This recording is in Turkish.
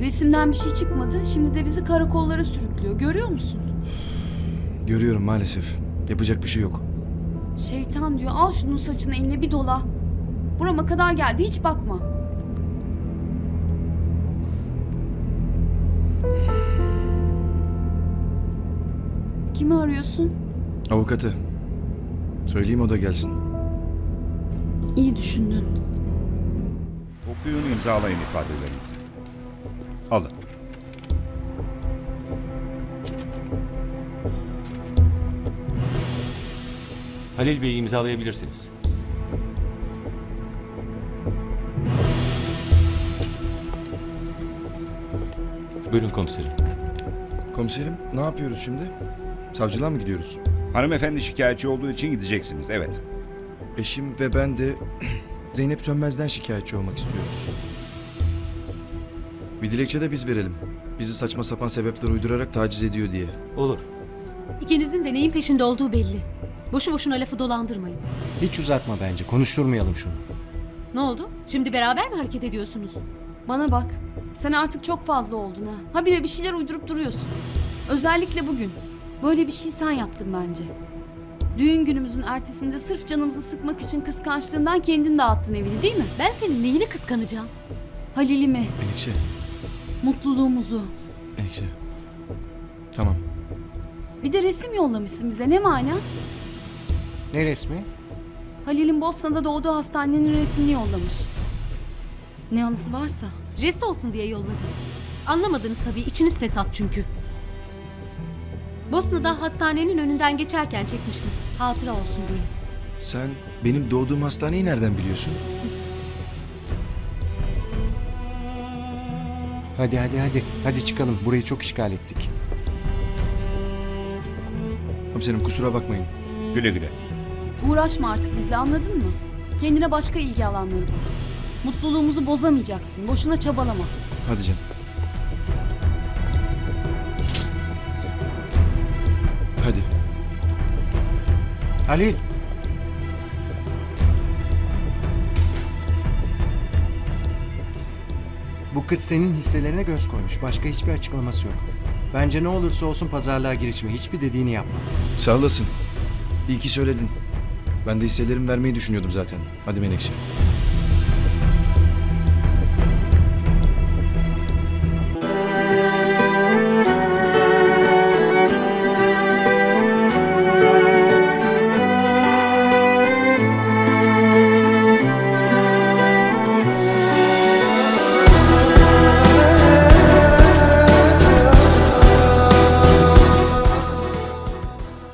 Resimden bir şey çıkmadı. Şimdi de bizi karakollara sürüklüyor. Görüyor musun? Görüyorum maalesef. Yapacak bir şey yok. Şeytan diyor al şunun saçını eline bir dola. Burama kadar geldi hiç bakma. Kimi arıyorsun? Avukatı. Söyleyeyim o da gelsin. İyi düşündün. Okuyun imzalayın ifadelerinizi. Alın. Halil Bey'i imzalayabilirsiniz. Buyurun komiserim. Komiserim ne yapıyoruz şimdi? Savcılığa mı gidiyoruz? Hanımefendi şikayetçi olduğu için gideceksiniz. Evet. Eşim ve ben de Zeynep Sönmez'den şikayetçi olmak istiyoruz. Bir dilekçe de biz verelim. Bizi saçma sapan sebepler uydurarak taciz ediyor diye. Olur. İkinizin de neyin peşinde olduğu belli. Boşu boşuna lafı dolandırmayın. Hiç uzatma bence. Konuşturmayalım şunu. Ne oldu? Şimdi beraber mi hareket ediyorsunuz? Bana bak. Sen artık çok fazla oldun ha. Habire bir şeyler uydurup duruyorsun. Özellikle bugün. Böyle bir şey sen yaptın bence. Düğün günümüzün ertesinde sırf canımızı sıkmak için kıskançlığından kendin dağıttın evini değil mi? Ben senin neyini kıskanacağım? Halil'imi, Menekşe, mutluluğumuzu. Menekşe. Tamam. Bir de resim yollamışsın bize ne mana? Ne resmi? Halil'in Bosna'da doğduğu hastanenin resmini yollamış. Ne anısı varsa. Jest olsun diye yolladım. Anlamadınız tabii. içiniz fesat çünkü. Bosna'da hastanenin önünden geçerken çekmiştim. Hatıra olsun diye. Sen benim doğduğum hastaneyi nereden biliyorsun? Hadi hadi hadi. Hadi çıkalım. Burayı çok işgal ettik. Komiserim kusura bakmayın. Güle güle. Uğraşma artık bizle anladın mı? Kendine başka ilgi alanları bul. Mutluluğumuzu bozamayacaksın. Boşuna çabalama. Hadi canım. Hadi. Halil. Bu kız senin hisselerine göz koymuş. Başka hiçbir açıklaması yok. Bence ne olursa olsun pazarlığa girişme. Hiçbir dediğini yapma. Sağ olasın. İyi ki söyledin. Ben de hisselerimi vermeyi düşünüyordum zaten. Hadi Menekşe.